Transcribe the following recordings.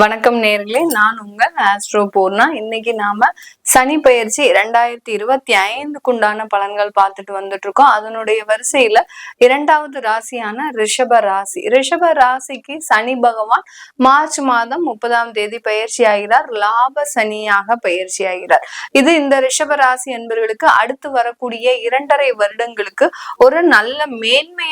வணக்கம் நேர்களே. நான் உங்கள் ஆஸ்ட்ரோ பூர்ணா. இன்னைக்கு நாம சனி பயிற்சி இரண்டாயிரத்தி இருபத்தி ஐந்துக்குண்டான பலன்கள் பார்த்துட்டு வந்துட்டு இருக்கோம் அதனுடைய வரிசையில இரண்டாவது ராசியான ரிஷப ராசி. ரிஷப ராசிக்கு சனி பகவான் மார்ச் மாதம் முப்பதாம் தேதி பயிற்சி ஆகிறார். லாப சனியாக பயிற்சி ஆகிறார். இது இந்த ரிஷப ராசி என்பவர்களுக்கு அடுத்து வரக்கூடிய இரண்டரை வருடங்களுக்கு ஒரு நல்ல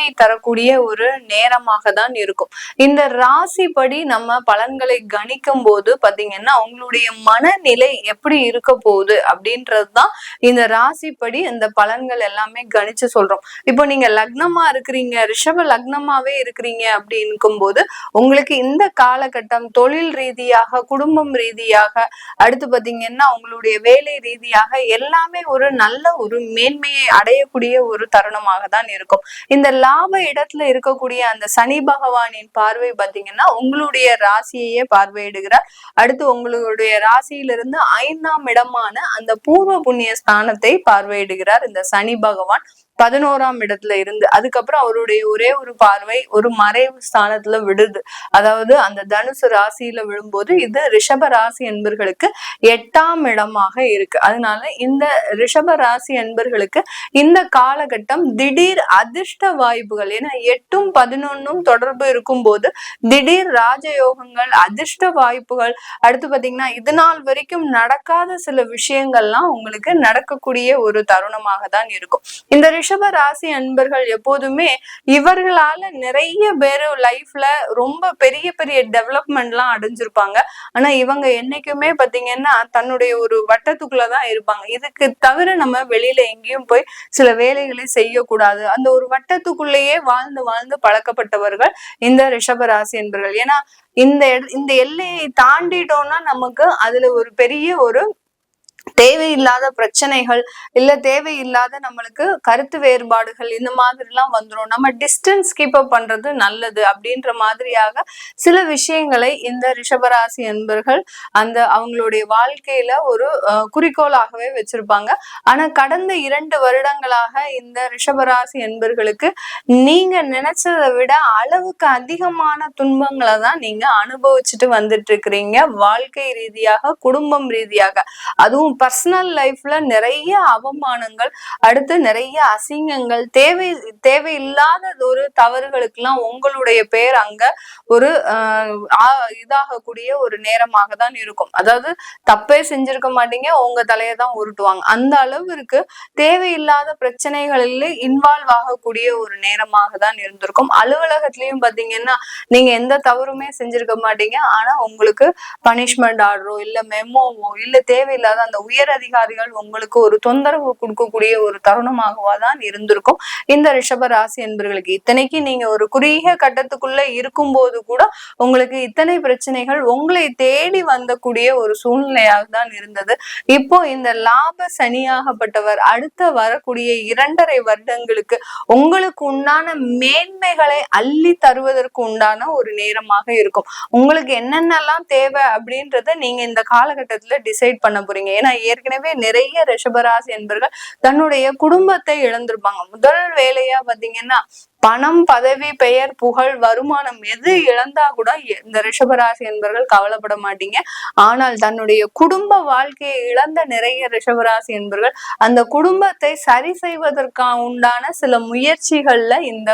நன்மையை தரக்கூடிய ஒரு நேரமாக தான் இருக்கும். இந்த ராசிப்படி நம்ம பலன்களை கணிக்கும் போது பாத்தீங்கன்னா அவங்களுடைய மனநிலை எப்படி இருக்க போகுது அப்படின்றது தான் இந்த ராசிப்படி இந்த பலன்கள் எல்லாமே கணிச்சு சொல்றோம். இப்போ நீங்க லக்னமா இருக்கிறீங்க ரிஷப லக்னமாவே இருக்கிறீங்க அப்படின்னுக்கும் போது உங்களுக்கு இந்த காலகட்டம் தொழில் ரீதியாக குடும்பம் ரீதியாக அடுத்து பாத்தீங்கன்னா உங்களுடைய வேலை ரீதியாக எல்லாமே ஒரு நல்ல ஒரு மேன்மையை அடையக்கூடிய ஒரு தருணமாக தான் இருக்கும். இந்த லா லாப இடத்துல இருக்கக்கூடிய அந்த சனி பகவானின் பார்வை பாத்தீங்கன்னா உங்களுடைய ராசியையே பார்வையிடுகிறார். அடுத்து உங்களுடைய ராசியிலிருந்து ஐந்தாம் இடமான அந்த பூர்வ புண்ணிய ஸ்தானத்தை பார்வையிடுகிறார் இந்த சனி பகவான். பதினோராம் இடத்துல இருந்து அதுக்கப்புறம் அவருடைய ஒரே ஒரு பார்வை ஒரு மறைவு ஸ்தானத்துல விடுது. அதாவது அந்த தனுசு ராசியில விழும்போது இது ரிஷப ராசி என்பர்களுக்கு எட்டாம் இடமாக இருக்கு. அதனால இந்த ரிஷப ராசி என்பர்களுக்கு இந்த காலகட்டம் திடீர் அதிர்ஷ்ட வாய்ப்புகள் ஏன்னா எட்டும் பதினொன்னும் தொடர்பு இருக்கும் போது திடீர் ராஜயோகங்கள் அதிர்ஷ்ட வாய்ப்புகள் அடுத்து பாத்தீங்கன்னா இது நாள் வரைக்கும் நடக்காத சில விஷயங்கள்லாம் உங்களுக்கு நடக்கக்கூடிய ஒரு தருணமாக தான் இருக்கும். இந்த ரிஷப ராசி அன்பர்கள் எப்போதுமே இவர்களால நிறைய பேர் லைஃப்ல ரொம்ப பெரிய பெரிய டெவலப்மெண்ட் எல்லாம் அடைஞ்சிருப்பாங்க. ஆனா இவங்க என்னைக்குமே பாத்தீங்கன்னா தன்னுடைய ஒரு வட்டத்துக்குள்ளதான் இருப்பாங்க. இதுக்கு தவிர நம்ம வெளியில எங்கேயும் போய் சில வேலைகளை செய்யக்கூடாது. அந்த ஒரு வட்டத்துக்குள்ளேயே வாழ்ந்து வாழ்ந்து பழக்கப்பட்டவர்கள் இந்த ரிஷப ராசி என்பர்கள் ஏன்னா இந்த இந்த எல்லையை தாண்டிட்டோம்னா நமக்கு அதுல ஒரு பெரிய ஒரு தேவையில்லாத பிரச்சனைகள் இல்ல தேவையில்லாத நம்மளுக்கு கருத்து வேறுபாடுகள் இந்த மாதிரி எல்லாம் வந்துடும் நம்ம டிஸ்டன்ஸ் கீப் அப் பண்றது நல்லது அப்படின்ற மாதிரியாக சில விஷயங்களை இந்த ரிஷபராசி என்பர்கள் அந்த அவங்களுடைய வாழ்க்கையில ஒரு குறிக்கோளாகவே வச்சிருப்பாங்க. ஆனா கடந்த இரண்டு வருடங்களாக இந்த ரிஷபராசி என்பர்களுக்கு நீங்க நினைச்சதை விட அளவுக்கு அதிகமான துன்பங்களை தான் நீங்க அனுபவிச்சுட்டு வந்துட்டு இருக்கிறீங்க. வாழ்க்கை ரீதியாக குடும்பம் ரீதியாக. அதுவும் பர்சனல் லைஃப்ல நிறைய அவமானங்கள் அடுத்து நிறைய அசிங்கங்கள் தேவை தேவையில்லாத ஒரு தவறுகளுக்கெல்லாம் உங்களுடைய பேர் அங்க ஒரு இதாகக்கூடிய ஒரு நேரமாக தான் இருக்கும். அதாவது தப்பே செஞ்சிருக்க மாட்டீங்க உங்க தலையை தான் உருட்டுவாங்க. அந்த அளவிற்கு தேவையில்லாத பிரச்சனைகளில் இன்வால்வ் ஆகக்கூடிய ஒரு நேரமாக தான் இருந்திருக்கும். அலுவலகத்திலயும் பாத்தீங்கன்னா நீங்க எந்த தவறுமே செஞ்சிருக்க மாட்டீங்க. ஆனா உங்களுக்கு பனிஷ்மெண்ட் ஆர்டரோ இல்ல மெமோவோ இல்ல தேவையில்லாத அந்த உயர் அதிகாரிகள் உங்களுக்கு ஒரு தொந்தரவு கொடுக்கக்கூடிய ஒரு தருணமாகவா தான் இருந்திருக்கும். இந்த ரிஷப ராசி என்பர்களுக்கு இத்தனைக்கு நீங்க ஒரு குறுகிய கட்டத்துக்குள்ள இருக்கும் போது கூட உங்களுக்கு இத்தனை பிரச்சனைகள் உங்களை தேடி வந்தக்கூடிய ஒரு சூழ்நிலையாக தான் இருந்தது. இப்போ இந்த லாப சனியாகப்பட்டவர் அடுத்த வரக்கூடிய இரண்டரை வருடங்களுக்கு உங்களுக்கு உண்டான மேன்மைகளை அள்ளி தருவதற்கு உண்டான ஒரு நேரமாக இருக்கும். உங்களுக்கு என்னென்னலாம் தேவை அப்படின்றத நீங்க இந்த காலகட்டத்துல டிசைட் பண்ண போறீங்க. ஏன்னா ஏற்கனவே நிறைய ரிஷபராசி என்பர்கள் தன்னுடைய குடும்பத்தை இழந்திருப்பாங்க. முதல் வேலையா பாத்தீங்கன்னா பணம் பதவி பெயர் புகழ் வருமானம் எது இழந்தா கூட இந்த ரிஷபராசி என்பர்கள் கவலைப்பட மாட்டீங்க. ஆனால் தன்னுடைய குடும்ப வாழ்க்கையை இழந்த நிறைய ரிஷபராசி என்பர்கள் அந்த குடும்பத்தை சரி செய்வதற்கா உண்டான சில முயற்சிகள்ல இந்த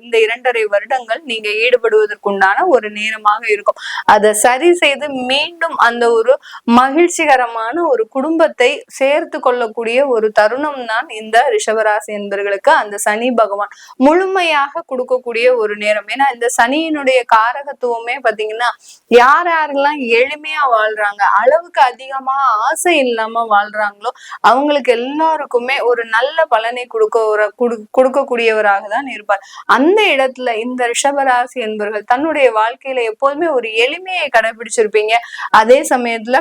இந்த இரண்டரை வருடங்கள் நீங்க ஈடுபடுவதற்குண்டான ஒரு நேரமாக இருக்கும். அதை சரி செய்து மீண்டும் அந்த ஒரு மகிழ்ச்சிகரமான ஒரு குடும்பத்தை சேர்த்து கொள்ளக்கூடிய ஒரு தருணம் தான் இந்த ரிஷபராசி என்பர்களுக்கு அந்த சனி பகவான். முழு முழுமையாக கொடுக்கக்கூடிய ஒரு நேரம். ஏன்னா இந்த சனியினுடைய காரகத்துவமே பாத்தீங்கன்னா யார் யாரெல்லாம் எளிமையா வாழ்றாங்க அளவுக்கு அதிகமா ஆசை இல்லாம வாழ்றாங்களோ அவங்களுக்கு எல்லாருக்குமே ஒரு நல்ல பலனை கொடுக்க ஒரு கொடுக்கக்கூடியவராக தான் இருப்பார். அந்த இடத்துல இந்த ரிஷபராசி என்பவர்கள் தன்னுடைய வாழ்க்கையில எப்போதுமே ஒரு எளிமையை கடைபிடிச்சிருப்பீங்க. அதே சமயத்துல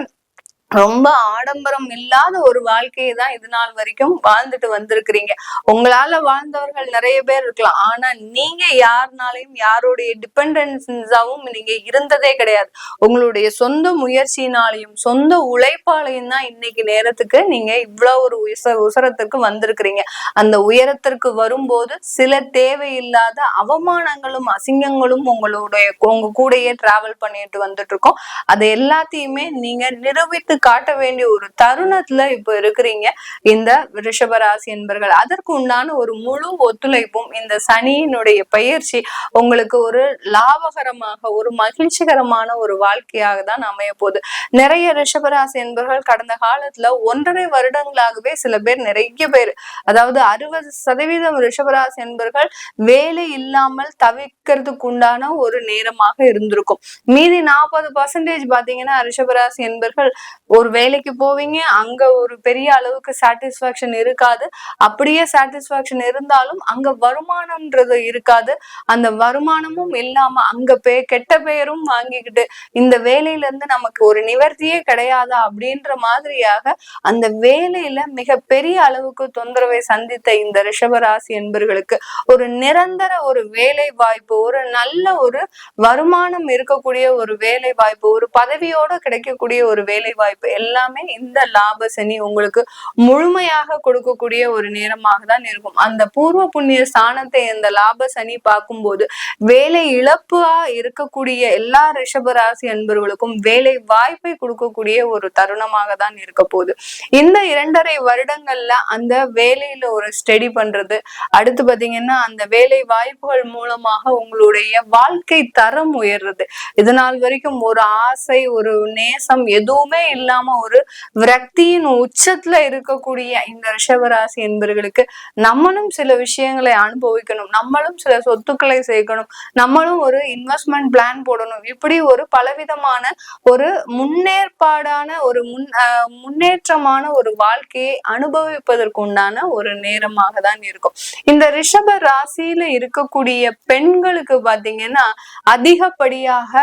ரொம்ப ஆடம்பரம் இல்லாத ஒரு வாழ்க்கையை தான் இது நாள் வரைக்கும் வாழ்ந்துட்டு வந்திருக்கிறீங்க. உங்களால வாழ்ந்தவர்கள் நிறைய பேர் இருக்கலாம். ஆனா நீங்க யாருனாலையும் யாருடைய டிபெண்டன்ஸாவும் நீங்க இருந்ததே கிடையாது. உங்களுடைய சொந்த முயற்சினாலையும் சொந்த உழைப்பாலையும் தான் இன்னைக்கு நேரத்துக்கு நீங்க இவ்வளவு ஒரு உச உசரத்திற்கு வந்திருக்கிறீங்க. அந்த உயரத்திற்கு வரும்போது சில தேவையில்லாத அவமானங்களும் அசிங்கங்களும் உங்களுடைய உங்க கூடயே டிராவல் பண்ணிட்டு வந்துட்டு இருக்கோம். அது எல்லாத்தையுமே நீங்க நிரூபித்து காட்ட வேண்டிய ஒரு தருணத்துல இப்ப இருக்கிறீங்க. இந்த ரிஷபராசி என்பர்கள் அதற்கு உண்டான ஒரு முழு ஒத்துழைப்பும் இந்த சனியினுடைய பயிற்சி உங்களுக்கு ஒரு லாபகரமாக ஒரு மகிழ்ச்சிகரமான ஒரு வாழ்க்கையாக தான் அமைய போகுது. நிறைய ரிஷபராசி என்பர்கள் கடந்த காலத்துல ஒன்றரை வருடங்களாகவே சில பேர் நிறைய பேர் அதாவது அறுபது சதவீதம் ரிஷபராசி என்பர்கள் வேலை இல்லாமல் தவிக்கிறதுக்கு உண்டான ஒரு நேரமாக இருந்திருக்கும். மீதி நாற்பது பர்சன்டேஜ் பாத்தீங்கன்னா ரிஷபராசி என்பர்கள் ஒரு வேலைக்கு போவீங்க அங்க ஒரு பெரிய அளவுக்கு சாட்டிஸ்பாக்சன் இருக்காது. அப்படியே சாட்டிஸ்பாக்சன் இருந்தாலும் அங்க வருமானம்ன்றது இருக்காது. அந்த வருமானமும் இல்லாம அங்க பே கெட்ட பெயரும் வாங்கிக்கிட்டு இந்த வேலையில இருந்து நமக்கு ஒரு நிவர்த்தியே கிடையாதா அப்படின்ற மாதிரியாக அந்த வேலையில மிக பெரிய அளவுக்கு தொந்தரவை சந்தித்த இந்த ரிஷபராசி என்பர்களுக்கு ஒரு நிரந்தர ஒரு வேலை வாய்ப்பு ஒரு நல்ல ஒரு வருமானம் இருக்கக்கூடிய ஒரு வேலை வாய்ப்பு ஒரு பதவியோட கிடைக்கக்கூடிய ஒரு வேலை வாய்ப்பு எல்லாமே இந்த லாப சனி உங்களுக்கு முழுமையாக கொடுக்கக்கூடிய ஒரு நேரமாக தான் இருக்கும். அந்த பூர்வ புண்ணிய ஸ்தானத்தை இந்த லாப சனி பார்க்கும்போது வேலை இழப்பா இருக்கக்கூடிய எல்லா ரிஷபராசி அன்பர்களுக்கும் வேலை வாய்ப்பை கொடுக்கக்கூடிய ஒரு தருணமாக தான் இருக்க போகுது. இந்த இரண்டரை வருடங்கள்ல அந்த வேலையில ஒரு ஸ்டடி பண்றது அடுத்து பாத்தீங்கன்னா அந்த வேலை வாய்ப்புகள் மூலமாக உங்களுடைய வாழ்க்கை தரம் உயர்றது. இதனால் வரைக்கும் ஒரு ஆசை ஒரு நேசம் எதுவுமே இல்லாம ஒரு விரக்தியின் உச்சத்துல இருக்கக்கூடிய இந்த ரிஷபராசி என்பர்களுக்கு நம்மளும் சில விஷயங்களை அனுபவிக்கணும். நம்மளும் சில சொத்துக்களை சேர்க்கணும். நம்மளும் ஒரு இன்வெஸ்ட்மெண்ட் பிளான் போடணும். இப்படி ஒரு பலவிதமான ஒரு முன்னேற்பாடான ஒரு முன் முன்னேற்றமான ஒரு வாழ்க்கையை அனுபவிப்பதற்குண்டான ஒரு நேரமாக தான் இருக்கும். இந்த ரிஷப ராசியில இருக்கக்கூடிய பெண்களுக்கு பாத்தீங்கன்னா அதிகப்படியாக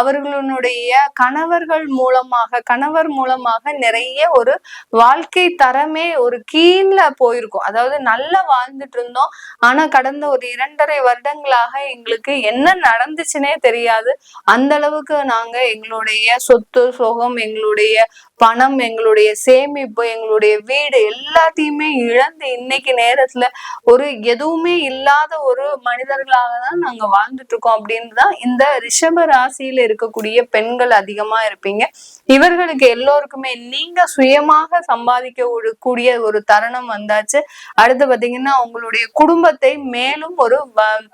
அவர்களுடைய கணவர்கள் மூலமாக கணவர் மூலமாக நிறைய ஒரு வாழ்க்கை தரமே ஒரு கீழ போயிருக்கும். அதாவது நல்லா வாழ்ந்துட்டு இருந்தோம். ஆனா கடந்த ஒரு இரண்டரை வருடங்களாக எங்களுக்கு என்ன நடந்துச்சுன்னே தெரியாது. அந்த அளவுக்கு நாங்க எங்களுடைய சொத்து சோகம் எங்களுடைய பணம் எங்களுடைய சேமிப்பு எங்களுடைய வீடு எல்லாத்தையுமே இழந்து இன்னைக்கு நேரத்துல ஒரு எதுவுமே இல்லாத ஒரு மனிதர்களாக தான் நாங்க வாழ்ந்துட்டு இருக்கோம் அப்படின்னு தான் இந்த ரிஷப ராசியில இருக்கக்கூடிய பெண்கள் அதிகமா இருப்பீங்க. இவர்களுக்கு எல்லோருக்குமே நீங்க சுயமாக சம்பாதிக்க கூடிய ஒரு தருணம் வந்தாச்சு. அடுத்து பாத்தீங்கன்னா உங்களுடைய குடும்பத்தை மேலும் ஒரு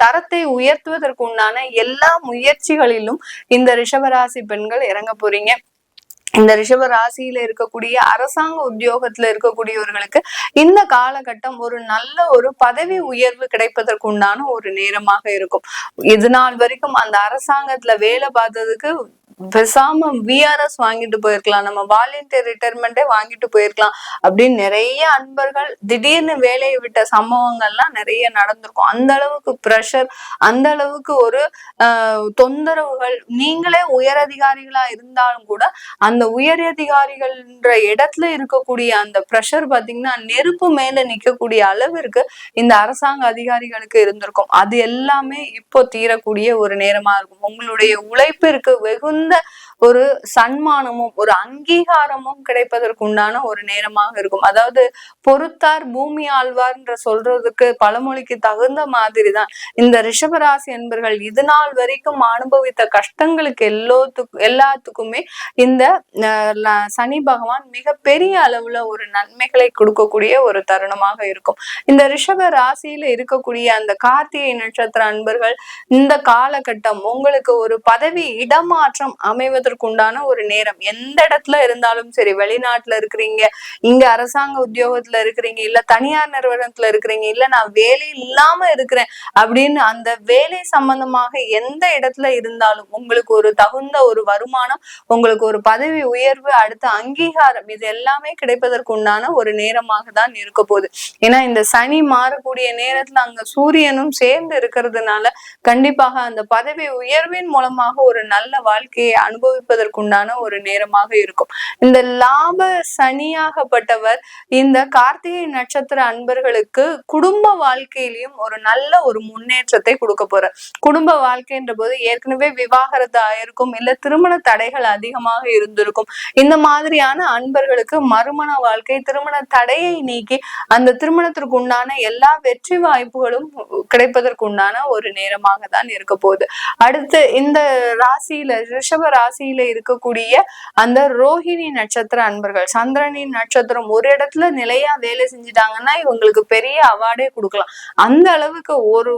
தரத்தை உயர்த்துவதற்கு உண்டான எல்லா முயற்சிகளிலும் இந்த ரிஷபராசி பெண்கள் இறங்க போறீங்க. இந்த ரிஷப ராசியில இருக்கக்கூடிய அரசாங்க உத்தியோகத்துல இருக்கக்கூடியவர்களுக்கு இந்த காலகட்டம் ஒரு நல்ல ஒரு பதவி உயர்வு கிடைப்பதற்கு உண்டான ஒரு நேரமாக இருக்கும். இது நாள் வரைக்கும் அந்த அரசாங்கத்துல வேலை பார்த்ததுக்கு பெசாம விஆர்எஸ் வாங்கிட்டு போயிருக்கலாம். நம்ம வாலண்டியர் ரிட்டையர்மெண்ட்டே வாங்கிட்டு போயிருக்கலாம். அப்படின்னு நிறைய அன்பர்கள் திடீர்னு வேலையை விட்ட சம்பவங்கள்லாம் நிறைய நடந்திருக்கும். அந்த அளவுக்கு ப்ரெஷர் அந்த அளவுக்கு ஒரு தொந்தரவுகள். நீங்களே உயரதிகாரிகளா இருந்தாலும் கூட அந்த உயரதிகாரிகள்ன்ற இடத்துல இருக்கக்கூடிய அந்த ப்ரெஷர் பாத்தீங்கன்னா நெருப்பு மேல நிக்கக்கூடிய அளவிற்கு இந்த அரசாங்க அதிகாரிகளுக்கு இருந்திருக்கும். அது எல்லாமே இப்போ தீரக்கூடிய ஒரு நேரமா இருக்கும். உங்களுடைய உழைப்பிற்கு வெகுந்த வந்து ஒரு சன்மானமும் ஒரு அங்கீகாரமும் கிடைப்பதற்கு உண்டான ஒரு நேரமாக இருக்கும். அதாவது பொறுத்தார் பூமி ஆழ்வார்ன்ற சொல்றதுக்கு பழமொழிக்கு தகுந்த மாதிரி தான் இந்த ரிஷபராசி என்பர்கள் இது நாள் வரைக்கும் அனுபவித்த கஷ்டங்களுக்கு எல்லோத்துக்கும் எல்லாத்துக்குமே இந்த சனி பகவான் மிக பெரிய அளவுல ஒரு நன்மைகளை கொடுக்கக்கூடிய ஒரு தருணமாக இருக்கும். இந்த ரிஷப ராசியில இருக்கக்கூடிய அந்த கார்த்திகை நட்சத்திர அன்பர்கள் இந்த காலகட்டம் உங்களுக்கு ஒரு பதவி இடமாற்றம் அமைவதற்கு உண்டான ஒரு நேரம். எந்த இடத்துல இருந்தாலும் சரி வெளிநாட்டுல இருக்கிறீங்க இங்க அரசாங்க உத்தியோகத்துல இருக்கிறீங்க இல்ல தனியார் நிறுவனத்துல இருக்கிறீங்க இல்ல நான் வேலை இல்லாம இருக்கிறேன் அப்படின்னு அந்த வேலை சம்பந்தமாக எந்த இடத்துல இருந்தாலும் உங்களுக்கு ஒரு தகுந்த ஒரு வருமானம் உங்களுக்கு ஒரு பதவி உயர்வு அடுத்த அங்கீகாரம் இது எல்லாமே கிடைப்பதற்கு உண்டான ஒரு நேரமாக தான் இருக்க போகுது. ஏன்னா இந்த சனி மாறக்கூடிய நேரத்துல அங்க சூரியனும் சேர்ந்து இருக்கிறதுனால கண்டிப்பாக அந்த பதவி உயர்வின் மூலமாக ஒரு நல்ல வாழ்க்கையை அனுபவி அனுபவிப்பதற்குண்டான ஒரு நேரமாக இருக்கும். இந்த லாப சனியாகப்பட்டவர் இந்த கார்த்திகை நட்சத்திர அன்பர்களுக்கு குடும்ப வாழ்க்கையிலையும் ஒரு நல்ல ஒரு முன்னேற்றத்தை கொடுக்க போறார். குடும்ப வாழ்க்கைன்ற போது ஏற்கனவே விவாகரத்து ஆயிருக்கும் இல்ல திருமண தடைகள் அதிகமாக இருந்திருக்கும். இந்த மாதிரியான அன்பர்களுக்கு மறுமண வாழ்க்கை திருமண தடையை நீக்கி அந்த திருமணத்திற்கு உண்டான எல்லா வெற்றி வாய்ப்புகளும் கிடைப்பதற்கு உண்டான ஒரு நேரமாக தான் இருக்க போகுது. அடுத்து இந்த ராசியில ரிஷப ராசி ராசியில இருக்கக்கூடிய அந்த ரோஹிணி நட்சத்திர அன்பர்கள் சந்திரனின் நட்சத்திரம் ஒரு இடத்துல நிலையா வேலை செஞ்சுட்டாங்கன்னா இவங்களுக்கு பெரிய அவார்டே கொடுக்கலாம். அந்த அளவுக்கு ஒரு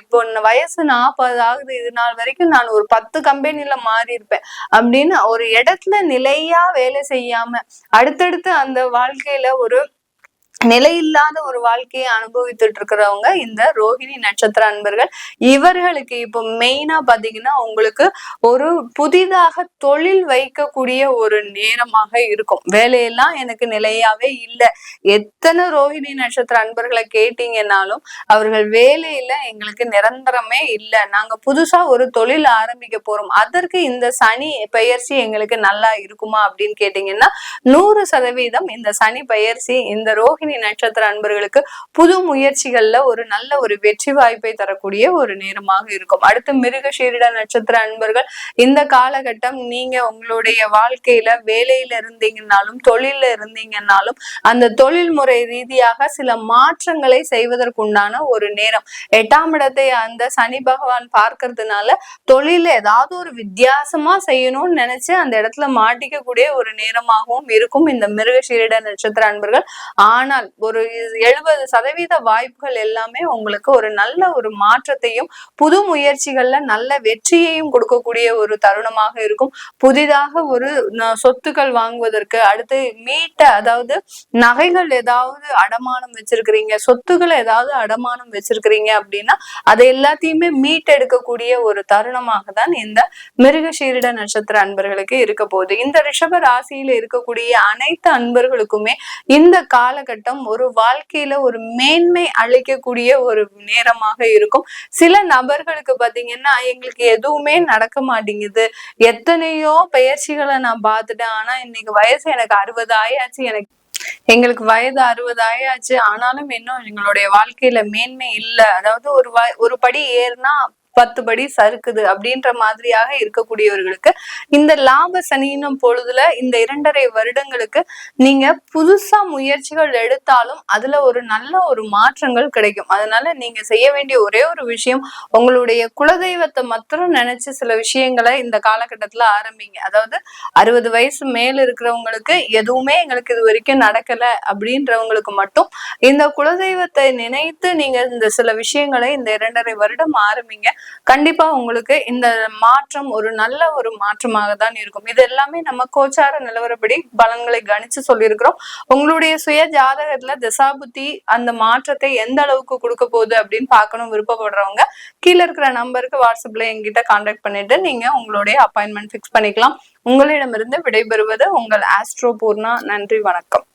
இப்போ வயசு நாற்பது ஆகுது இது நாள் வரைக்கும் நான் ஒரு பத்து கம்பெனில மாறி இருப்பேன். அப்படின்னு ஒரு இடத்துல நிலையா வேலை செய்யாம அடுத்தடுத்து அந்த வாழ்க்கையில ஒரு நிலையில்லாத ஒரு வாழ்க்கையை அனுபவித்துட்டு இருக்கிறவங்க இந்த ரோஹிணி நட்சத்திர அன்பர்கள் இவர்களுக்கு இப்போ மெயினா பாத்தீங்கன்னா உங்களுக்கு ஒரு புதிதாக தொழில் வைக்கக்கூடிய ஒரு நேரமாக இருக்கும். வேலையெல்லாம் எனக்கு நிலையாவே இல்லை. எத்தனை ரோஹிணி நட்சத்திர அன்பர்களை கேட்டீங்கன்னாலும் அவர்கள் வேலையில எங்களுக்கு நிரந்தரமே இல்லை. நாங்க புதுசா ஒரு தொழில் ஆரம்பிக்க போறோம். அதற்கு இந்த சனி பெயர்ச்சி எங்களுக்கு நல்லா இருக்குமா அப்படின்னு கேட்டீங்கன்னா நூறு சதவீதம் இந்த சனி பெயர்ச்சி இந்த ரோஹிணி ரோஹிணி நட்சத்திர அன்பர்களுக்கு புது முயற்சிகள்ல ஒரு நல்ல ஒரு வெற்றி வாய்ப்பை தரக்கூடிய ஒரு நேரமாக இருக்கும். அடுத்து மிருக சீரிட நட்சத்திர அன்பர்கள் இந்த காலகட்டம் நீங்க உங்களுடைய வாழ்க்கையில வேலையில இருந்தீங்கன்னாலும் தொழில இருந்தீங்கன்னாலும் அந்த தொழில் முறை ரீதியாக சில மாற்றங்களை செய்வதற்குண்டான ஒரு நேரம். எட்டாம் இடத்தை அந்த சனி பகவான் பார்க்கறதுனால தொழில ஏதாவது ஒரு வித்தியாசமா செய்யணும்னு நினைச்சு அந்த இடத்துல மாட்டிக்கக்கூடிய ஒரு நேரமாகவும் இருக்கும். இந்த மிருக சீரிட நட்சத்திர அன்பர்கள் ஆனால் ஆனால் ஒரு எழுபது சதவீத வாய்ப்புகள் எல்லாமே உங்களுக்கு ஒரு நல்ல ஒரு மாற்றத்தையும் புது முயற்சிகள்ல நல்ல வெற்றியையும் கொடுக்கக்கூடிய ஒரு தருணமாக இருக்கும். புதிதாக ஒரு சொத்துக்கள் வாங்குவதற்கு அடுத்து மீட்ட அதாவது நகைகள் ஏதாவது அடமானம் வச்சிருக்கிறீங்க சொத்துக்களை ஏதாவது அடமானம் வச்சிருக்கிறீங்க அப்படின்னா அதை எல்லாத்தையுமே மீட்டெடுக்கக்கூடிய ஒரு தருணமாக தான் இந்த மிருகசீரிட நட்சத்திர அன்பர்களுக்கு இருக்க போகுது. இந்த ரிஷப ராசியில இருக்கக்கூடிய அனைத்து அன்பர்களுக்குமே இந்த காலகட்டம் காலகட்டம் ஒரு வாழ்க்கையில ஒரு மேன்மை அளிக்கக்கூடிய ஒரு நேரமாக இருக்கும். சில நபர்களுக்கு பாத்தீங்கன்னா எங்களுக்கு எதுவுமே நடக்க மாட்டேங்குது. எத்தனையோ பயிற்சிகளை நான் பார்த்துட்டேன். ஆனா இன்னைக்கு வயசு எனக்கு அறுபது ஆயாச்சு. எனக்கு எங்களுக்கு வயது அறுபது ஆயாச்சு. ஆனாலும் இன்னும் எங்களுடைய வாழ்க்கையில மேன்மை இல்லை. அதாவது ஒரு ஒரு படி ஏறுனா பத்து படி சறுக்குது அப்படின்ற மாதிரியாக இருக்கக்கூடியவர்களுக்கு இந்த லாப சனியினும் பொழுதுல இந்த இரண்டரை வருடங்களுக்கு நீங்க புதுசா முயற்சிகள் எடுத்தாலும் அதுல ஒரு நல்ல ஒரு மாற்றங்கள் கிடைக்கும். அதனால நீங்க செய்ய வேண்டிய ஒரே ஒரு விஷயம் உங்களுடைய குலதெய்வத்தை மாத்திரம் நினைச்சு சில விஷயங்களை இந்த காலகட்டத்துல ஆரம்பிங்க. அதாவது அறுபது வயசு மேல இருக்கிறவங்களுக்கு எதுவுமே எங்களுக்கு இது வரைக்கும் நடக்கல அப்படின்றவங்களுக்கு மட்டும் இந்த குலதெய்வத்தை நினைத்து நீங்க இந்த சில விஷயங்களை இந்த இரண்டரை வருடம் ஆரம்பிங்க. கண்டிப்பா உங்களுக்கு இந்த மாற்றம் ஒரு நல்ல ஒரு மாற்றமாக தான் இருக்கும். இது எல்லாமே நம்ம கோச்சார நிலவரப்படி பலன்களை கணிச்சு சொல்லியிருக்கிறோம். உங்களுடைய சுய ஜாதகத்துல திசாபுத்தி அந்த மாற்றத்தை எந்த அளவுக்கு கொடுக்க போகுது அப்படின்னு பார்க்கணும் விருப்பப்படுறவங்க கீழே இருக்கிற நம்பருக்கு வாட்ஸ்அப்ல எங்கிட்ட கான்டாக்ட் பண்ணிட்டு நீங்க உங்களுடைய அப்பாயின்மெண்ட் ஃபிக்ஸ் பண்ணிக்கலாம். உங்களிடமிருந்து விடைபெறுவது உங்கள் ஆஸ்ட்ரோ பூர்ணா நன்றி வணக்கம்.